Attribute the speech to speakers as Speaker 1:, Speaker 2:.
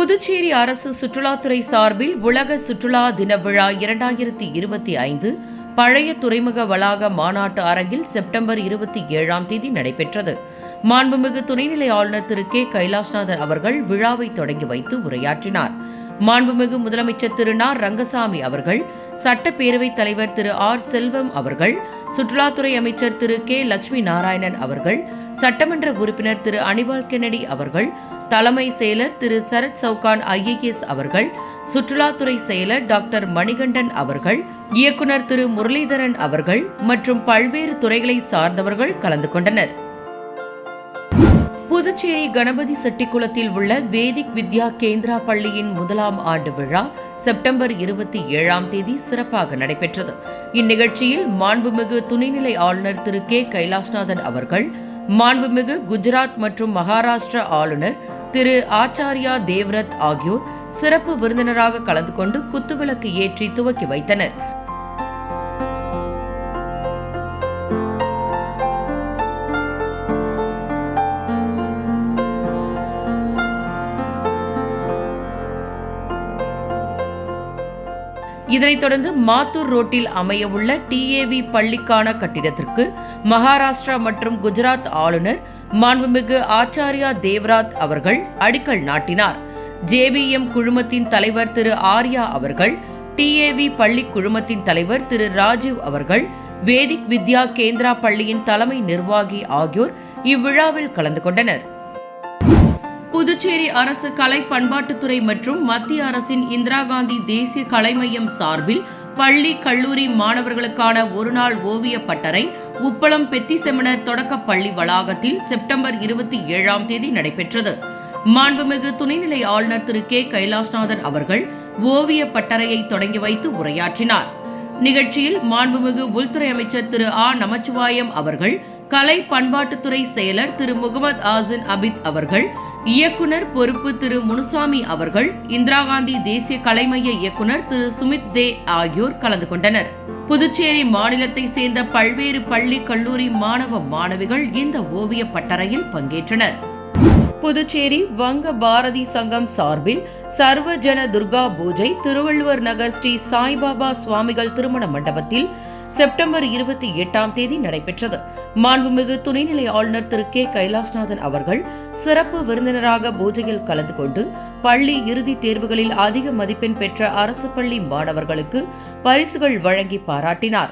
Speaker 1: புதுச்சேரி அரசு சுற்றுலாத்துறை சார்பில் உலக சுற்றுலா தின விழா இரண்டாயிரத்தி இருபத்தி ஐந்து பழைய துறைமுக வளாக மாநாட்டு அரங்கில் செப்டம்பர் இருபத்தி ஏழாம் தேதி நடைபெற்றது. மாண்புமிகு துணைநிலை ஆளுநர் திரு. கே. கைலாஷ்நாதன் அவர்கள் விழாவை தொடங்கி வைத்து உரையாற்றினார். மாண்புமிகு முதலமைச்சர் திரு. நா. ரங்கசாமி அவர்கள் சட்டப்பேரவைத் தலைவர் திரு. ஆர். செல்வம் அவர்கள் சுற்றுலாத்துறை அமைச்சர் திரு. கே. லட்சுமி நாராயணன் அவர்கள் சட்டமன்ற உறுப்பினர் திரு. அனிபால் கென்னடி அவர்கள் தலைமை செயலர் திரு சரத் சவுகான் ஐஏஎஸ் அவர்கள் சுற்றுலாத்துறை செயலர் டாக்டர் மணிகண்டன் அவர்கள் இயக்குனர் திரு முரளிதரன் அவர்கள் மற்றும் பல்வேறு துறைகளை சார்ந்தவர்கள் கலந்து கொண்டனர். புதுச்சேரி கணபதி செட்டிக்குளத்தில் உள்ள வேதிக் வித்யா கேந்திரா பள்ளியின் முதலாம் ஆண்டு விழா செப்டம்பர் இருபத்தி ஏழாம் தேதி சிறப்பாக நடைபெற்றது. இந்நிகழ்ச்சியில் மாண்புமிகு துணைநிலை ஆளுநர் திரு கே கைலாஷ்நாதன் அவர்கள் மாண்புமிகு குஜராத் மற்றும் மகாராஷ்டிரா ஆளுநர் திரு ஆச்சாரியா தேவ்ரத் ஆகியோர் சிறப்பு விருந்தினராக கலந்து கொண்டு குத்துவிளக்கு ஏற்றி துவக்கி வைத்தனர். இதனைத் தொடர்ந்து மாத்தூர் ரோட்டில் அமையவுள்ள டிஏவி பள்ளிக்கான கட்டிடத்திற்கு மகாராஷ்டிரா மற்றும் குஜராத் ஆளுநர் மாண்புமிகு ஆச்சாரியா தேவராத் அவர்கள் அடிக்கல் நாட்டினார். ஜேபிஎம் குழுமத்தின் தலைவர் திரு ஆர்யா அவர்கள் டிஏவி பள்ளி குழுமத்தின் தலைவர் திரு ராஜீவ் அவர்கள் வேதிக் வித்யா கேந்திரா பள்ளியின் தலைமை நிர்வாகி ஆகியோர் இவ்விழாவில் கலந்து கொண்டனர். புதுச்சேரி அரசு கலை பண்பாட்டுத்துறை மற்றும் மத்திய அரசின் இந்திரா காந்தி தேசிய கலை மையம் சார்பில் பள்ளி கல்லூரி மாணவர்களுக்கான ஒருநாள் ஓவிய பட்டறை உப்பளம் பெத்தி செமினர் தொடக்கப் பள்ளி வளாகத்தில் செப்டம்பர் இருபத்தி ஏழாம் தேதி நடைபெற்றது. மாண்புமிகு துணைநிலை ஆளுநர் திரு. கே. கைலாஷ்நாதன் அவர்கள் ஓவிய பட்டறையை தொடங்கி வைத்து உரையாற்றினார். நிகழ்ச்சியில் மாண்புமிகு உள்துறை அமைச்சர் திரு. ஆ. நமச்சிவாயம் அவர்கள் கலை பண்பாட்டுத்துறை செயலர் திரு முகமது ஆசின் அபித் அவர்கள் இயக்குனர் பொறுப்பு திரு முனுசாமி அவர்கள் இந்திரா காந்தி தேசிய கலைமைய இயக்குனர் திரு சுமித் தே ஆகியோர் கலந்து கொண்டனர். புதுச்சேரி மாநிலத்தை சேர்ந்த பல்வேறு பள்ளி கல்லூரி மாணவ மாணவிகள் இந்த ஓவிய பட்டறையில் பங்கேற்றனர். புதுச்சேரி வங்க பாரதி சங்கம் சார்பில் சர்வஜன துர்கா பூஜை திருவள்ளுவர் நகர் ஸ்ரீ சாய்பாபா சுவாமிகள் திருமண மண்டபத்தில் செப்டம்பர் இருபத்தி எட்டாம் தேதி நடைபெற்றது. மாண்புமிகு துணைநிலை ஆளுநர் திரு கே. கைலாஷ்நாதன் அவர்கள் சிறப்பு விருந்தினராக பூஜையில் கலந்து கொண்டு பள்ளி இறுதித் தேர்வுகளில் அதிக மதிப்பெண் பெற்ற அரசு பள்ளி மாணவர்களுக்கு பரிசுகள் வழங்கி பாராட்டினார்.